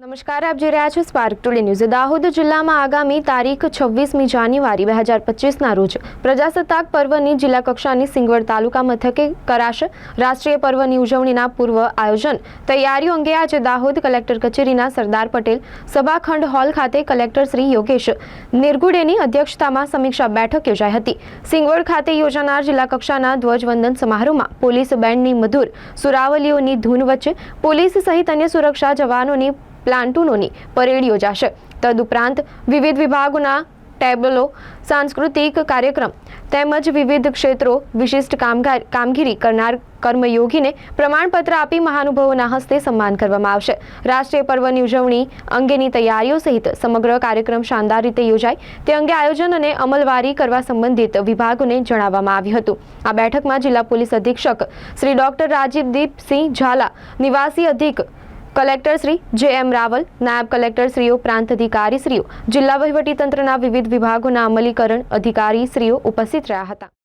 નમસ્કાર, આપ જોઈ રહ્યા છો સ્પાર્ક ટુડે ન્યૂઝ દાહોદ જિલ્લામાં આગામી તારીખ છવ્વીસમી જાન્યુઆરી બે હજાર પચીસના રોજ પ્રજાસત્તાક પર્વની જિલ્લા કક્ષાની સિંગવડ તાલુકા મથકે કરાશે. રાષ્ટ્રીય પર્વની ઉજવણીના પૂર્વ આયોજન તૈયારીઓ અંગે આજે દાહોદ કલેક્ટર કચેરીના સરદાર પટેલ, સભાખંડ હોલ ખાતે કલેક્ટર શ્રી યોગેશ નિર્ગુડેની અધ્યક્ષતામાં સમીક્ષા બેઠક યોજાઈ હતી. સિંગવડ ખાતે યોજાનાર જિલ્લા કક્ષાના ધ્વજવંદન સમારોહમાં પોલીસ બેન્ડની મધુર સુરાવલીઓની ધૂન વચ્ચે પોલીસ સહિત અન્ય સુરક્ષા જવાનોની પ્લાન્ટૂનોની પરેડ યોજાશે. તદુપરાંત વિવિધ વિભાગોના ટેબલો, સાંસ્કૃતિક કાર્યક્રમ તેમજ વિવિધ ક્ષેત્રો વિશિષ્ટ કામગાર કામગીરી કરનાર કર્મયોગીને પ્રમાણપત્ર આપી મહાનુભાવોના હસ્તે સન્માન કરવામાં આવશે. રાષ્ટ્રીય પર્વની ઉજવણી અંગેની તૈયારીઓ સહિત સમગ્ર કાર્યક્રમ શાનદાર રીતે યોજાય. તે અંગે આયોજન અને અમલવારી કરવા સંબંધિત વિભાગોને જણાવવામાં આવ્યું હતું. આ બેઠકમાં જિલ્લા પોલીસ અધિક્ષક શ્રી ડોક્ટર રાજીવદીપસિંહ ઝાલા, નિવાસી અધિક કલેક્ટર શ્રી જે એમ રાવલ, નાયબ કલેક્ટર શ્રીઓ, પ્રાંત અધિકારી શ્રીઓ, જિલ્લા વહીવટીતંત્રના વિવિધ વિભાગોના અમલીકરણ અધિકારી શ્રીઓ ઉપસ્થિત રહ્યા હતા.